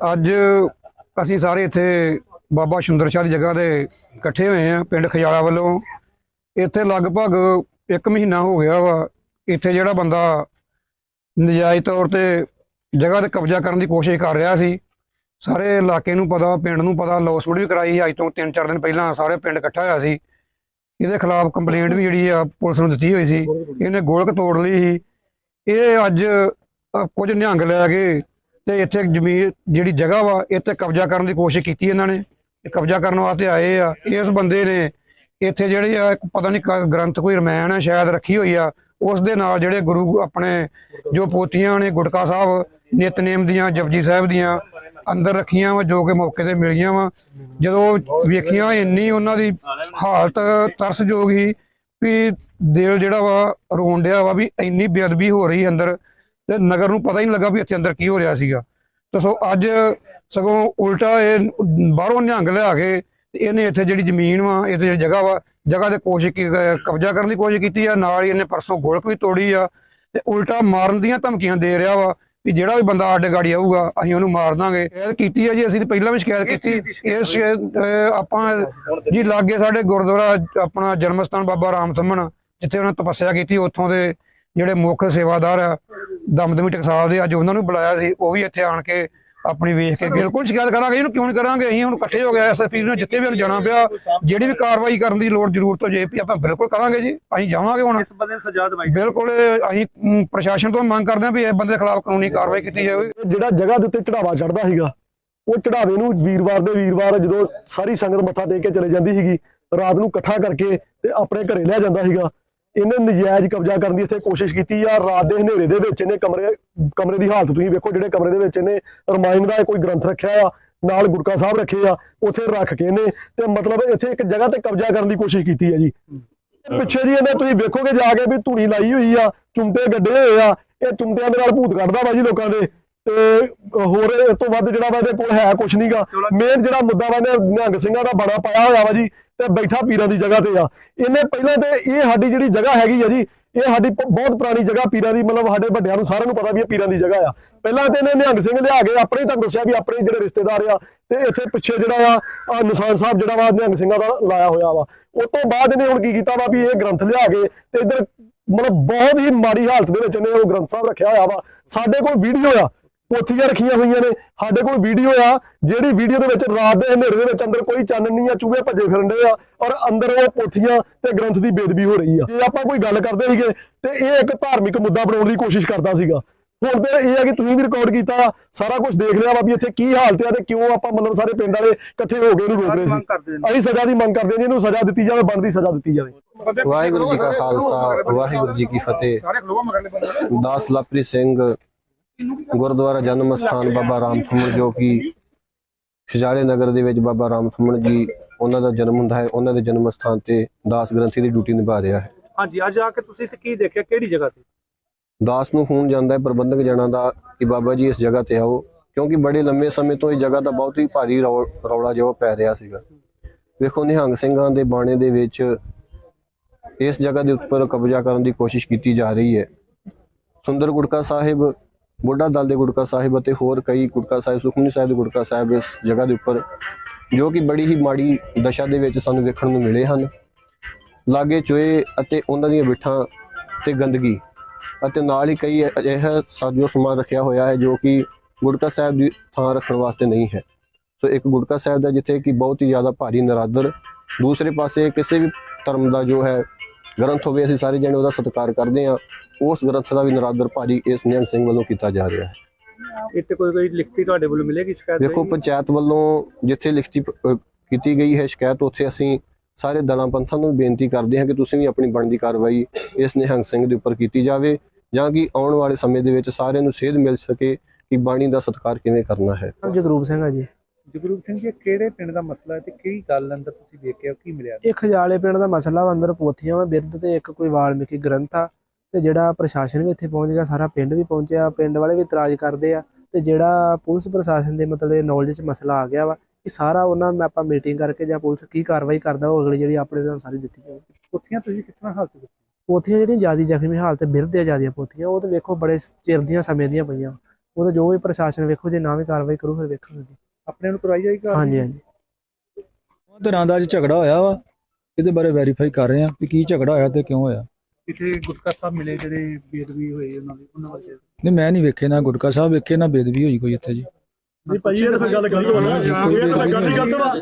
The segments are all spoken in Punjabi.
ਅੱਜ ਅਸੀਂ ਸਾਰੇ ਇੱਥੇ ਬਾਬਾ ਸੁੰਦਰ ਸ਼ਾਹ ਦੀ ਜਗ੍ਹਾ ਤੇ ਇਕੱਠੇ ਹੋਏ ਆ ਪਿੰਡ ਖਜਾਲਾ ਵੱਲੋਂ। ਇੱਥੇ ਲਗਭਗ 1 ਮਹੀਨਾ ਹੋ ਗਿਆ ਵਾ, ਇੱਥੇ ਜਿਹੜਾ ਬੰਦਾ ਨਜਾਇਜ਼ ਤੌਰ ਤੇ ਜਗ੍ਹਾ ਤੇ ਕਬਜ਼ਾ ਕਰਨ ਦੀ ਕੋਸ਼ਿਸ਼ ਕਰ ਰਿਹਾ ਸੀ। ਸਾਰੇ ਇਲਾਕੇ ਨੂੰ ਪਤਾ, ਪਿੰਡ ਨੂੰ ਪਤਾ ਲੌਸਮੈਂਟ ਵੀ ਕਰਾਈ ਸੀ, ਅੱਜ ਤੋਂ 3-4 ਦਿਨ ਪਹਿਲਾਂ ਸਾਰੇ ਪਿੰਡ ਇਕੱਠਾ ਹੋਇਆ ਸੀ। ਇਹਦੇ ਖਿਲਾਫ ਕੰਪਲੇਂਟ ਵੀ ਜਿਹੜੀ ਆ ਪੁਲਿਸ ਨੂੰ ਦਿੱਤੀ ਹੋਈ ਸੀ। ਇਹਨੇ ਗੋਲਕ ਤੋੜ ਲਈ ਸੀ। ਇਹ ਅੱਜ ਕੁਝ ਨਿਹੰਗ ਲੈ ਕੇ ਤੇ ਇੱਥੇ ਜ਼ਮੀਨ, ਜਿਹੜੀ ਜਗ੍ਹਾ ਵਾ, ਇੱਥੇ ਕਬਜ਼ਾ ਕਰਨ ਦੀ ਕੋਸ਼ਿਸ਼ ਕੀਤੀ ਇਹਨਾਂ ਨੇ। ਇਹ ਕਬਜ਼ਾ ਕਰਨ ਵਾਸਤੇ ਆਏ ਆ। ਇਸ ਬੰਦੇ ਨੇ ਇੱਥੇ ਜਿਹੜੇ ਆ ਪਤਾ ਨਹੀਂ ਗ੍ਰੰਥ ਕੋਈ ਰਮਾਇਣ ਹੈ ਸ਼ਾਇਦ ਰੱਖੀ ਹੋਈ ਆ। ਉਸ ਦੇ ਨਾਲ ਜਿਹੜੇ ਗੁਰੂ ਆਪਣੇ ਜੋ ਪੋਤੀਆਂ ਨੇ, ਗੁਟਕਾ ਸਾਹਿਬ, ਨਿਤਨੇਮ ਦੀਆਂ, ਜਪਜੀ ਸਾਹਿਬ ਦੀਆਂ, ਅੰਦਰ ਰੱਖੀਆਂ ਵਾ, ਜੋ ਕਿ ਮੌਕੇ ਤੇ ਮਿਲੀਆਂ ਵਾ। ਜਦੋਂ ਵੇਖੀਆਂ ਇੰਨੀ ਉਹਨਾਂ ਦੀ ਹਾਲਤ ਤਰਸਯੋਗ ਸੀ ਵੀ ਦਿਲ ਜਿਹੜਾ ਵਾ ਰੋਣ ਡਿਆ ਵਾ ਵੀ ਇੰਨੀ ਬੇਅਦਬੀ ਹੋ ਰਹੀ ਅੰਦਰ। ਤੇ ਨਗਰ ਨੂੰ ਪਤਾ ਹੀ ਨਹੀਂ ਲੱਗਾ ਵੀ ਇੱਥੇ ਅੰਦਰ ਕੀ ਹੋ ਰਿਹਾ ਸੀਗਾ। ਤੇ ਸੋ ਅੱਜ ਸਗੋਂ ਉਲਟਾ ਇਹ ਬਾਹਰੋਂ ਨਿਹੰਗ ਲਿਆ ਕੇ ਇਹਨੇ ਇੱਥੇ ਜਿਹੜੀ ਜ਼ਮੀਨ ਵਾ ਇੱਥੇ ਜਿਹੜੀ ਜਗ੍ਹਾ ਵਾ ਜਗ੍ਹਾ ਤੇ ਕੋਸ਼ਿਸ਼ ਕੀ ਕਬਜ਼ਾ ਕਰਨ ਦੀ ਕੋਸ਼ਿਸ਼ ਕੀਤੀ ਆ ਨਾਲ ਹੀ ਇਹਨੇ ਪਰਸੋਂ ਗੋਲਕ ਵੀ ਤੋੜੀ ਆ ਤੇ ਉਲਟਾ ਮਾਰਨ ਦੀਆਂ ਧਮਕੀਆਂ ਦੇ ਰਿਹਾ ਵਾ ਵੀ ਜਿਹੜਾ ਵੀ ਬੰਦਾ ਸਾਡੇ ਗਾੜੀ ਆਊਗਾ ਅਸੀਂ ਉਹਨੂੰ ਮਾਰ ਦਾਂਗੇ। ਸ਼ਿਕਾਇਤ ਕੀਤੀ ਆ ਜੀ ਅਸੀਂ ਪਹਿਲਾਂ ਵੀ ਸ਼ਿਕਾਇਤ ਕੀਤੀ। ਇਸ ਆਪਾਂ ਜੀ ਲਾਗੇ ਸਾਡੇ ਗੁਰਦੁਆਰਾ ਆਪਣਾ ਜਨਮ ਸਥਾਨ ਬਾਬਾ ਰਾਮ ਥੰਮਣ ਜਿੱਥੇ ਉਹਨਾਂ ਤਪੱਸਿਆ ਕੀਤੀ ਉੱਥੋਂ ਦੇ ਜਿਹੜੇ ਮੁੱਖ ਸੇਵਾਦਾਰ ਆ ਦਮਦਮੀ ਟਕਸਾਲ ਦੇ ਅੱਜ ਉਹਨਾਂ ਨੂੰ ਬੁਲਾਇਆ ਸੀ ਉਹ ਵੀ ਇੱਥੇ ਆਣ ਕੇ ਆਪਣੀ ਵੇਖ ਕੇ ਬਿਲਕੁਲ ਸ਼ਿਕਾਇਤ ਕਰਾਂਗੇ ਇਹਨੂੰ ਕਿਉਂ ਨਹੀਂ ਕਰਾਂਗੇ? ਅਸੀਂ ਹੁਣ ਇਕੱਠੇ ਹੋ ਗਏ ਐਸਐਸਪੀ ਨੂੰ ਜਿੱਥੇ ਵੀ ਉਹਨੂੰ ਜਾਣਾ ਪਿਆ ਜਿਹੜੀ ਵੀ ਕਾਰਵਾਈ ਕਰਨ ਦੀ ਲੋੜ ਜ਼ਰੂਰਤ ਹੋ ਜੇ ਵੀ ਆਪਾਂ ਬਿਲਕੁਲ ਕਰਾਂਗੇ ਜੀ ਅਸੀਂ ਜਾਵਾਂਗੇ ਹੁਣ। ਇਸ ਬੰਦੇ ਨੂੰ ਸਜ਼ਾ ਦਵਾਈ ਬਿਲਕੁਲ ਇਹ ਅਸੀਂ ਪ੍ਰਸ਼ਾਸਨ ਤੋਂ ਮੰਗ ਕਰਦੇ ਹਾਂ ਵੀ ਇਸ ਬੰਦੇ ਦੇ ਖਿਲਾਫ ਕਾਨੂੰਨੀ ਕਾਰਵਾਈ ਕੀਤੀ ਜਾਵੇ। ਜਿਹੜਾ ਜਗ੍ਹਾ ਦੇ ਉੱਤੇ ਚੜਾਵਾ ਚੜਦਾ ਸੀਗਾ ਉਹ ਚੜਾਵੇ ਨੂੰ ਵੀਰਵਾਰ ਦੇ ਵੀਰਵਾਰ ਜਦੋਂ ਸਾਰੀ ਸੰਗਤ ਮੱਥਾ ਟੇਕ ਕੇ ਚਲੇ ਜਾਂਦੀ ਸੀਗੀ ਰਾਤ ਨੂੰ ਇਕੱਠਾ ਕਰਕੇ ਤੇ ਆਪਣੇ ਘਰੇ ਲੈ ਜਾਂਦਾ ਸੀਗਾ। ਇਹਨੇ ਨਜਾਇਜ਼ ਕਬਜ਼ਾ ਕਰਨ ਦੀ ਇੱਥੇ ਕੋਸ਼ਿਸ਼ ਕੀਤੀ ਆ। ਰਾਤ ਦੇ ਹਨੇਰੇ ਦੇ ਵਿੱਚ ਇਹਨੇ ਕਮਰੇ ਕਮਰੇ ਦੀ ਹਾਲਤ ਤੁਸੀਂ ਵੇਖੋ ਜਿਹੜੇ ਕਮਰੇ ਦੇ ਵਿੱਚ ਇਹਨੇ ਰਮਾਇਣ ਦਾ ਕੋਈ ਗ੍ਰੰਥ ਰੱਖਿਆ ਆ ਨਾਲ ਗੁਰਕਾ ਸਾਹਿਬ ਰੱਖੇ ਆ ਉੱਥੇ ਰੱਖ ਕੇ ਇਹਨੇ ਤੇ ਮਤਲਬ ਇੱਥੇ ਇੱਕ ਜਗ੍ਹਾ ਤੇ ਕਬਜ਼ਾ ਕਰਨ ਦੀ ਕੋਸ਼ਿਸ਼ ਕੀਤੀ ਹੈ ਜੀ। ਪਿੱਛੇ ਜੀ ਇਹਨੇ ਤੁਸੀਂ ਵੇਖੋਗੇ ਜਾ ਕੇ ਵੀ ਧੂਣੀ ਲਾਈ ਹੋਈ ਆ ਚੁੰਮਟੇ ਗੱਡੇ ਹੋਏ ਆ ਇਹ ਚੁੰਮਟਿਆਂ ਦੇ ਨਾਲ ਭੂਤ ਕੱਢਦਾ ਵਾ ਜੀ ਲੋਕਾਂ ਦੇ। ਤੇ ਹੋਰ ਇਸ ਤੋਂ ਵੱਧ ਜਿਹੜਾ ਵਾ ਇਹਦੇ ਕੋਲ ਹੈ ਕੁਛ ਨਹੀਂਗਾ ਮੇਨ ਜਿਹੜਾ ਮੁੱਦਾ ਵਾ ਇਹਨੇ ਨਿਹੰਗ ਸਿੰਘਾਂ ਦਾ ਬੜਾ ਪਾਇਆ ਹੋਇਆ ਵਾ ਜੀ। ਤੇ ਬੈਠਾ ਪੀਰਾਂ ਦੀ ਜਗ੍ਹਾ ਤੇ ਆ। ਇਹਨੇ ਪਹਿਲਾਂ ਤੇ ਇਹ ਸਾਡੀ ਜਿਹੜੀ ਜਗ੍ਹਾ ਹੈਗੀ ਆ ਜੀ, ਇਹ ਸਾਡੀ ਬਹੁਤ ਪੁਰਾਣੀ ਜਗ੍ਹਾ ਪੀਰਾਂ ਦੀ, ਮਤਲਬ ਸਾਡੇ ਵੱਡਿਆਂ ਨੂੰ ਸਾਰਿਆਂ ਨੂੰ ਪਤਾ ਵੀ ਇਹ ਪੀਰਾਂ ਦੀ ਜਗ੍ਹਾ ਆ। ਪਹਿਲਾਂ ਤੇ ਇਹਨੇ ਨਿਹੰਗ ਸਿੰਘ ਲਿਆ ਕੇ ਆਪਣੇ ਤੁਹਾਨੂੰ ਦੱਸਿਆ ਵੀ ਆਪਣੇ ਜਿਹੜੇ ਰਿਸ਼ਤੇਦਾਰ ਆ, ਤੇ ਇੱਥੇ ਪਿੱਛੇ ਜਿਹੜਾ ਆ ਨਿਸ਼ਾਨ ਸਾਹਿਬ ਜਿਹੜਾ ਵਾ, ਨਿਹੰਗ ਸਿੰਘਾਂ ਦਾ ਲਾਇਆ ਹੋਇਆ ਵਾ। ਉਸ ਤੋਂ ਬਾਅਦ ਇਹਨੇ ਹੁਣ ਕੀ ਕੀਤਾ ਵਾ ਵੀ ਇਹ ਗ੍ਰੰਥ ਲਿਆ ਕੇ ਤੇ ਇਧਰ ਮਤਲਬ ਬਹੁਤ ਹੀ ਮਾੜੀ ਹਾਲਤ ਦੇ ਵਿੱਚ ਇਹਨੇ ਉਹ ਗ੍ਰੰਥ ਸਾਹਿਬ ਰੱਖਿਆ ਹੋਇਆ ਵਾ। ਸਾਡੇ ਕੋਲ ਵੀਡੀਓ ਆ। ਪੋਥੀਆਂ ਰੱਖੀਆਂ ਹੋਈਆਂ ਨੇ। ਸਾਡੇ ਕੋਲ ਵੀਡੀਓ ਆ ਜਿਹੜੀ ਵੀਡੀਓ ਦੇ ਵਿੱਚ ਰਾਤ ਦੇ ਹਨੇਰੇ ਦੇ ਵਿੱਚ ਅੰਦਰ ਕੋਈ ਚਾਨਣ ਨਹੀਂ ਆ ਚੂਹੇ ਭੱਜੇ ਫਿਰਨ ਦੇ ਆ ਔਰ ਅੰਦਰ ਉਹ ਪੋਥੀਆਂ ਤੇ ਗ੍ਰੰਥ ਦੀ ਬੇਦਬੀ ਹੋ ਰਹੀ ਆ। ਜੇ ਆਪਾਂ ਕੋਈ ਗੱਲ ਕਰਦੇ ਸੀਗੇ ਤੇ ਇਹ ਇੱਕ ਧਾਰਮਿਕ ਮੁੱਦਾ ਬਣਾਉਣ ਦੀ ਕੋਸ਼ਿਸ਼ ਕਰਦਾ ਸੀਗਾ। ਹੁਣ ਤੇ ਇਹ ਆ ਕਿ ਤੁਸੀਂ ਵੀ ਰਿਕਾਰਡ ਕੀਤਾ ਸਾਰਾ ਕੁਝ ਦੇਖ ਲਿਆ ਵਾ ਵੀ ਇੱਥੇ ਕੀ ਹਾਲਤ ਆ ਤੇ ਕਿਉਂ ਆਪਾਂ ਮਤਲਬ ਸਾਰੇ ਪਿੰਡ ਵਾਲੇ ਇਕੱਠੇ ਹੋ ਕੇ ਇਹਨੂੰ ਰੋਕ ਰਹੇ ਸੀ। ਅਸੀਂ ਸਜ਼ਾ ਦੀ ਮੰਗ ਕਰਦੇ ਹਾਂ ਜੀ ਇਹਨੂੰ ਸਜ਼ਾ ਦਿੱਤੀ ਜਾਵੇ ਬਣਦੀ ਸਜ਼ਾ ਦਿੱਤੀ ਜਾਵੇ। ਵਾਹਿਗੁਰੂ ਜੀ ਕਾ ਖਾਲਸਾ ਵਾਹਿਗੁਰੂ ਜੀ ਕੀ ਫਤਿਹ। ਦਾਸ ਲਪਰੀ ਸਿੰਘ ਗੁਰਦੁਆਰਾ ਜਨਮ ਸਥਾਨ ਬਾਬਾ ਰਾਮ ਥਮਣ ਜੋ ਕਿ ਖਿਜਾਲੇ ਨਗਰ ਦੇ ਵਿੱਚ ਬਾਬਾ ਰਾਮ ਥਮਣ ਜੀ ਉਹਨਾਂ ਦਾ ਜਨਮ ਹੁੰਦਾ ਹੈ ਉਹਨਾਂ ਦੇ ਜਨਮ ਸਥਾਨ ਤੇ ਦਾਸ ਗ੍ਰੰਥੀ ਦੀ ਡਿਊਟੀ ਨਿਭਾ ਰਿਹਾ ਹੈ। ਹਾਂਜੀ ਅੱਜ ਆ ਕੇ ਤੁਸੀਂ ਇੱਥੇ ਕੀ ਦੇਖਿਆ ਕਿਹੜੀ ਜਗ੍ਹਾ ਸੀ? ਦਾਸ ਨੂੰ ਫੋਨ ਜਾਂਦਾ ਹੈ ਪ੍ਰਬੰਧਕ ਜਣਾ ਦਾ ਕਿ ਬਾਬਾ ਜੀ ਇਸ ਜਗ੍ਹਾ ਤੇ ਆਓ ਕਿਉਂਕਿ ਬੜੇ ਲੰਮੇ ਸਮੇਂ ਤੋਂ ਇਹ ਜਗ੍ਹਾ ਦਾ ਬਹੁਤ ਹੀ ਭਾਰੀ ਰੌਲਾ ਜਿਹਾ ਪੈ ਰਿਹਾ ਸੀਗਾ। ਵੇਖੋ ਨਿਹੰਗ ਸਿੰਘਾਂ ਦੇ ਬਾਣੇ ਦੇ ਵਿੱਚ ਇਸ ਜਗ੍ਹਾ ਦੇ ਉੱਪਰ ਕਬਜ਼ਾ ਕਰਨ ਦੀ ਕੋਸ਼ਿਸ਼ ਕੀਤੀ ਜਾ ਰਹੀ ਹੈ। ਸੁੰਦਰ ਗੁਟਕਾ ਸਾਹਿਬ ਬੁੱਢਾ ਦਲ ਦੇ ਗੁਟਕਾ ਸਾਹਿਬ ਅਤੇ ਹੋਰ ਕਈ ਗੁਟਕਾ ਸਾਹਿਬ, ਸੁਖਮਨੀ ਸਾਹਿਬ ਦੇ ਗੁਟਕਾ ਸਾਹਿਬ ਇਸ ਜਗ੍ਹਾ ਦੇ ਉੱਪਰ, ਜੋ ਕਿ ਬੜੀ ਹੀ ਮਾੜੀ ਦਸ਼ਾ ਦੇ ਵਿੱਚ ਸਾਨੂੰ ਵੇਖਣ ਨੂੰ ਮਿਲੇ ਹਨ। ਲਾਗੇ ਚੋਏ ਅਤੇ ਉਹਨਾਂ ਦੀਆਂ ਬਿਠਾਂ ਤੇ ਗੰਦਗੀ ਅਤੇ ਨਾਲ ਹੀ ਕਈ ਅਜਿਹਾ ਸਾਜੋ ਸਮਾਨ ਰੱਖਿਆ ਹੋਇਆ ਹੈ, ਜੋ ਕਿ ਗੁਟਕਾ ਸਾਹਿਬ ਦੀ ਥਾਂ ਰੱਖਣ ਵਾਸਤੇ ਨਹੀਂ ਹੈ। ਸੋ ਇੱਕ ਗੁਟਕਾ ਸਾਹਿਬ ਦਾ ਜਿੱਥੇ ਕਿ ਬਹੁਤ ਹੀ ਜ਼ਿਆਦਾ ਭਾਰੀ ਨਰਾਦਰ, ਦੂਸਰੇ ਪਾਸੇ ਕਿਸੇ ਵੀ ਧਰਮ ਦਾ ਜੋ ਹੈ ਗ੍ਰੰਥ ਹੋਵੇ ਅਸੀਂ ਸਾਰੇ ਜਣੇ ਉਹਦਾ ਸਤਿਕਾਰ ਕਰਦੇ ਹਾਂ। ਉਸ ਗ੍ਰੰਥ ਦਾ ਵੀ ਨਰਾਦਰ ਭਾਰੀ ਇਸ ਨਿਹੰਗ ਸਿੰਘ ਵੱਲੋਂ ਕੀਤਾ ਜਾ ਰਿਹਾ ਹੈ। ਇੱਥੇ ਕੋਈ ਕੋਈ ਲਿਖਤੀ ਤੁਹਾਡੇ ਵੱਲੋਂ ਮਿਲੇਗੀ ਸ਼ਿਕਾਇਤ ਦੇਖੋ? ਪੰਚਾਇਤ ਵੱਲੋਂ ਜਿੱਥੇ ਲਿਖਤੀ ਕੀਤੀ ਗਈ ਹੈ ਸ਼ਿਕਾਇਤ ਉੱਥੇ ਅਸੀਂ ਸਾਰੇ ਦਲਾਂ ਪੰਥਾਂ ਨੂੰ ਬੇਨਤੀ ਕਰਦੇ ਹਾਂ ਕਿ ਤੁਸੀਂ ਵੀ ਆਪਣੀ ਬਣਦੀ ਕਾਰਵਾਈ ਇਸ ਨਿਹੰਗ ਸਿੰਘ ਦੇ ਉੱਪਰ ਕੀਤੀ ਜਾਵੇ ਜਾਂ ਕਿ ਆਉਣ ਵਾਲੇ ਸਮੇਂ ਦੇ ਵਿੱਚ ਸਾਰਿਆਂ ਨੂੰ ਸੇਧ ਮਿਲ ਸਕੇ ਕਿ ਬਾਣੀ ਦਾ ਸਤਿਕਾਰ ਕਿਵੇਂ ਕਰਨਾ ਹੈ। ਜਗਰੂਪ ਸਿੰਘ ਆ ਜੀ। ਜਗਰੂਪ ਸਿੰਘ ਜੀ ਇਹ ਕਿਹੜੇ ਪਿੰਡ ਦਾ ਮਸਲਾ ਹੈ ਤੇ ਕਿਹੜੀ ਗੱਲ ਅੰਦਰ ਤੁਸੀਂ ਵੇਖਿਆ ਕੀ ਮਿਲਿਆ? ਇਹ ਖਜਾਲੇ ਪਿੰਡ ਦਾ ਮਸਲਾ ਵਾ ਅੰਦਰ ਪੋਥੀਆਂ ਵਾ ਬਿਰਧ ਤੇ ਇੱਕ ਕੋਈ ਵਾਲਮੀਕੀ ਗ੍ਰੰਥ ਆ ਤੇ ਜਿਹੜਾ ਪ੍ਰਸ਼ਾਸਨ ਵੀ ਇੱਥੇ ਪਹੁੰਚ ਗਿਆ ਸਾਰਾ ਪਿੰਡ ਵੀ ਪਹੁੰਚਿਆ ਪਿੰਡ ਵਾਲੇ ਵੀ ਇਤਰਾਜ਼ ਕਰਦੇ ਆ ਤੇ ਜਿਹੜਾ ਪੁਲਿਸ ਪ੍ਰਸ਼ਾਸਨ ਦੇ ਮਤਲਬ ਨੌਲੇਜ 'ਚ ਮਸਲਾ ਆ ਗਿਆ ਵਾ ਇਹ ਸਾਰਾ ਉਹਨਾਂ ਨਾਲ ਆਪਾਂ ਮੀਟਿੰਗ ਕਰਕੇ ਜਾਂ ਪੁਲਿਸ ਕੀ ਕਾਰਵਾਈ ਕਰਦਾ ਉਹ ਅਗਲੀ ਜਿਹੜੀ ਆਪਣੇ ਨਾਲ ਸਾਰੀ ਦਿੱਤੀ ਜਾਊਗੀ। ਉੱਥੀਆਂ ਤੁਸੀਂ ਕਿਸ ਤਰ੍ਹਾਂ ਹਾਲਤ ਵਿੱਚ ਪੋਥੀਆਂ ਜਿਹੜੀਆਂ ਜ਼ਿਆਦਾ ਜ਼ਖਮੀ ਹਾਲਤ ਬਿਰਧ ਆ ਜਿਆਦੀਆਂ ਪੋਥੀਆਂ ਉਹ ਤੇ ਵੇਖੋ ਬੜੇ ਚਿਰ ਦੀਆਂ ਸਮੇਂ ਦੀਆਂ ਪਈਆਂ ਉਹ ਤਾਂ ਜੋ ਵੀ ਪ੍ਰਸ਼ਾਸਨ ਵੇਖੋ ਜੇ ਨਾ ਵੀ ਕਾਰਵਾਈ ਕਰੂ ਫਿਰ ਵੇਖਾਂਗੇ। ਆਪਣੇ ਨੂੰ ਕਰਵਾਈ ਜਾਏਗੀ ਹਾਂਜੀ ਹਾਂਜੀ। ਧਿਰਾਂ ਦਾ ਅੱਜ ਝਗੜਾ ਹੋਇਆ ਵਾ ਇਹਦੇ ਬਾਰੇ ਵੈਰੀਫਾਈ ਕਰ ਰਹੇ ਆ ਕਿ ਕੀ ਝਗੜਾ ਹੋਇਆ ਤੇ ਕਿਉਂ ਹੋਇਆ। ਇੱਥੇ ਗੁਟਕਾ ਸਾਹਿਬ ਮਿਲੇ ਜਿਹੜੇ ਬੇਦਬੀ ਹੋਏ ਉਹਨਾਂ ਦੀ ਉਹਨਾਂ ਬਾਰੇ। ਨਹੀਂ ਮੈਂ ਨਹੀਂ ਵੇਖੇ ਨਾ ਗੁਟਕਾ ਸਾਹਿਬ ਵੇਖੇ ਨਾ ਬੇਦਬੀ ਹੋਈ ਕੋਈ ਇੱਥੇ ਜੀ। ਨਹੀਂ ਭਾਈ ਇਹ ਤਾਂ ਗੱਲ ਗਲਤ ਹੋਣਾ ਇਹ ਤਾਂ ਗੱਲ ਹੀ ਗਲਤ ਵਾ।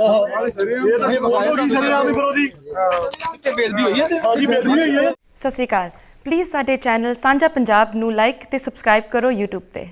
ਇਹ ਤਾਂ ਸਪੋਰਟ ਹੋ ਗਈ ਸ਼ਰੀਆਮ ਫਿਰ ਉਹਦੀ। ਕਿੱਥੇ ਬੇਦਬੀ ਹੋਈ ਹੈ ਹਾਂਜੀ ਬੇਦਬੀ ਹੋਈ ਹੈ ਸਤਿ ਸ਼੍ਰੀ ਅਕਾਲ। ਪਲੀਜ਼ ਸਾਡੇ ਚੈਨਲ ਸਾਂਝਾ ਪੰਜਾਬ ਨੂੰ ਲਾਈਕ ਤੇ ਸਬਸਕ੍ਰਾਈਬ ਕਰੋ YouTube ਤੇ।